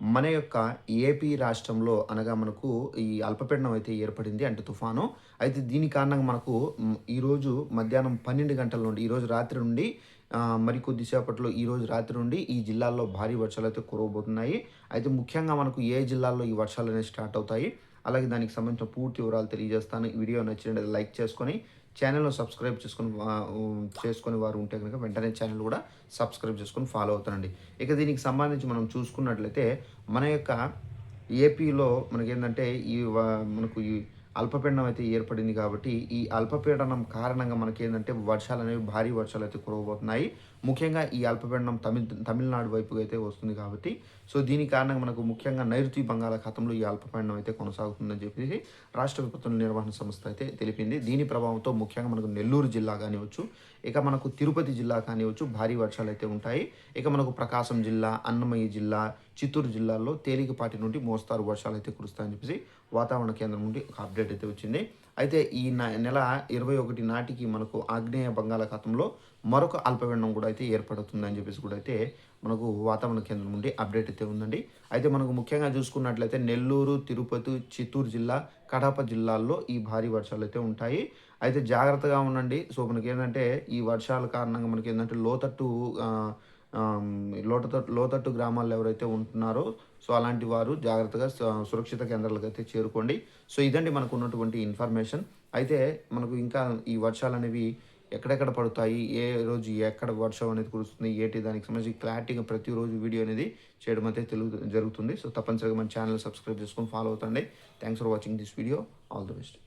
మన యొక్క ఏపీ రాష్ట్రంలో అనగా మనకు ఈ అల్పపీడనం అయితే ఏర్పడింది అంటే తుఫాను. అయితే దీని కారణంగా మనకు ఈరోజు మధ్యాహ్నం పన్నెండు గంటల నుండి ఈరోజు రాత్రి నుండి మరి కొద్దిసేపట్లో ఈరోజు రాత్రి నుండి ఈ జిల్లాల్లో భారీ వర్షాలు అయితే కురవబోతున్నాయి. అయితే ముఖ్యంగా మనకు ఏ జిల్లాల్లో ఈ వర్షాలు అనేవి స్టార్ట్ అవుతాయి? అలాగే దానికి సంబంధించిన పూర్తి వివరాలు తెలియజేస్తాను. ఈ వీడియో నచ్చినట్లయితే లైక్ చేసుకొని ఛానల్ను సబ్స్క్రైబ్ చేసుకొని చేసుకుని వారు ఉంటే కనుక వెంటనే ఛానల్ కూడా సబ్స్క్రైబ్ చేసుకొని ఫాలో అవుతానండి ఇక దీనికి సంబంధించి మనం చూసుకున్నట్లయితే మన యొక్క ఏపీలో మనకేంటంటే ఈ మనకు ఈ అల్పపీడనం అయితే ఏర్పడింది కాబట్టి ఈ అల్పపీడనం కారణంగా మనకేంటంటే వర్షాలు అనేవి భారీ వర్షాలు అయితే కురవబోతున్నాయి. ముఖ్యంగా ఈ అల్పపీడనం తమిళ తమిళనాడు వైపుగా అయితే వస్తుంది కాబట్టి. సో దీని కారణంగా మనకు ముఖ్యంగా నైరుతి బంగాళాఖాతంలో ఈ అల్పపీడనం అయితే కొనసాగుతుందని చెప్పేసి రాష్ట్ర విపత్తుల నిర్వహణ సంస్థ అయితే తెలిపింది. దీని ప్రభావంతో ముఖ్యంగా మనకు నెల్లూరు జిల్లా కానివచ్చు ఇక మనకు తిరుపతి జిల్లా కానివచ్చు భారీ వర్షాలు అయితే ఉంటాయి. ఇక మనకు ప్రకాశం జిల్లా అన్నమయ్య జిల్లా చిత్తూరు జిల్లాల్లో తేలికపాటి నుండి మోస్తారు వర్షాలు అయితే కురుస్తాయని చెప్పేసి వాతావరణ కేంద్రం నుండి ఒక అప్డేట్ అయితే వచ్చింది. అయితే ఈ న- నెల ఇరవై ఒకటి నాటికి మనకు ఆగ్నేయ బంగాళాఖాతంలో మరొక అల్పపీడనం కూడా అయితే ఏర్పడుతుందని చెప్పేసి కూడా అయితే మనకు వాతావరణ కేంద్రం నుండి అప్డేట్ అయితే ఉందండి. అయితే మనకు ముఖ్యంగా చూసుకున్నట్లయితే నెల్లూరు తిరుపతి చిత్తూరు జిల్లా కడప జిల్లాల్లో ఈ భారీ వర్షాలు అయితే ఉంటాయి. అయితే జాగ్రత్తగా ఉండండి. సో మనకి ఏంటంటే ఈ వర్షాల కారణంగా మనకి ఏంటంటే లోతట్టు లోతట్టు లోతట్టు గ్రామాల్లో ఎవరైతే ఉంటున్నారో సో అలాంటి వారు జాగ్రత్తగా సురక్షిత కేంద్రాలకు అయితే చేరుకోండి. సో ఇదండి మనకు ఉన్నటువంటి ఇన్ఫర్మేషన్. అయితే మనకు ఇంకా ఈ వర్షాలు అనేవి ఎక్కడెక్కడ పడతాయి ఏ రోజు ఎక్కడ వర్షం అనేది కురుస్తుంది ఏంటి దానికి సంబంధించి క్లారిటీగా ప్రతిరోజు వీడియో అనేది చేయడం అయితే తెలుగు జరుగుతుంది. సో తప్పనిసరిగా మన ఛానల్ సబ్స్క్రైబ్ చేసుకొని follow అవుతండి. Thanks for watching this video all the best